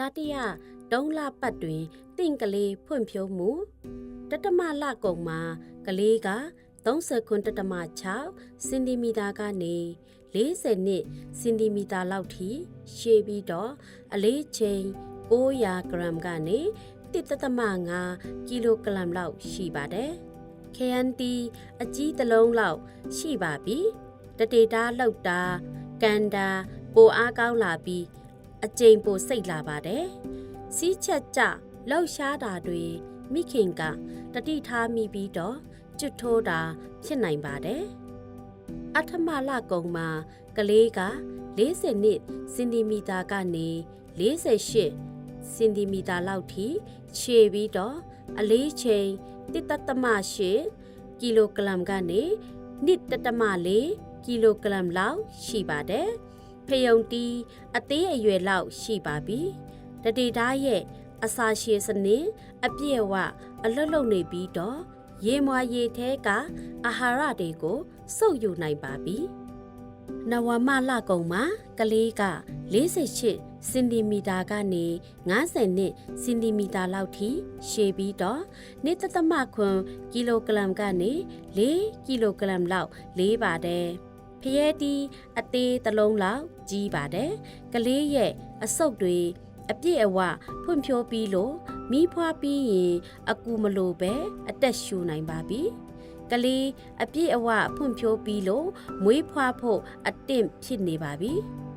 တတိယဒုံလပတ်တွင်တင့်ကလေးဖွံ့ဖြိုးမှုတတမလကုံမှာကလေးက39တတမ6စင်တီမီတာကနေ40နှစ်စင်တီမီတာလောက်ထိရှည်ပြီးတော့အလေးချိန်900ဂရမ်ကနေ1တတမ5ကီလိုဂရမ်လောက်ရှိပါတယ်။ KNT အကြီးတစ်လုံးလောက်ရှိပါပြီ။တတေတာလောက်တာကန်တာပိုအားကောင်းလာပြီး အကျိန်ပိုစိတ်လာပါတယ်။စီးချက်ကြလှောက်ရှားတာတွေမိခင်ကတတိထားမိပြီးတော့ကျွတ်ထိုးတာဖြစ်နိုင်ပါတယ်။အထမလကုံမှာကလေးက40နှစ်စင်တီမီတာကနေ48စင်တီမီတာလောက်ထိခြေပြီးတော့အလေးချိန်တစ်တသမ8ကီလိုဂရမ်ကနေနှစ်တတမ4ကီလိုဂရမ်လောက်ရှိပါတယ်။ ဖယုံတီးအသေးအရွယ်လောက်ရှိပါပြီ။တတိသားရဲ့အစာရှည်စနစ်အပြည့်အဝအလွတ်လုံနေပြီးတော့ရေမွာရေထဲကအာဟာရတွေကိုစုပ်ယူနိုင်ပါပြီ။နဝမလကုံမှာကလေးက48စင်တီမီတာကနေ90နှစ်စင်တီမီတာလောက်ထိရှည်ပြီးတော့နေတသမခွန်ကီလိုဂရမ်ကနေ4ကီလိုဂရမ်လောက်လေးပါတယ်။ ဖျဲတီးအသေးတစ်လုံးလောက်ကြီးပါတယ်။ကလေးရဲ့အဆုပ်တွေအပြည့်အဝဖွံ့ဖြိုးပြီးလို့မိဖွားပြီးရင်အကူမလိုပဲအသက်ရှူနိုင်ပါပြီ။ကလေးအပြည့်အဝဖွံ့ဖြိုးပြီးလို့မွေးဖွားဖို့အတင့်ဖြစ်နေပါပြီ။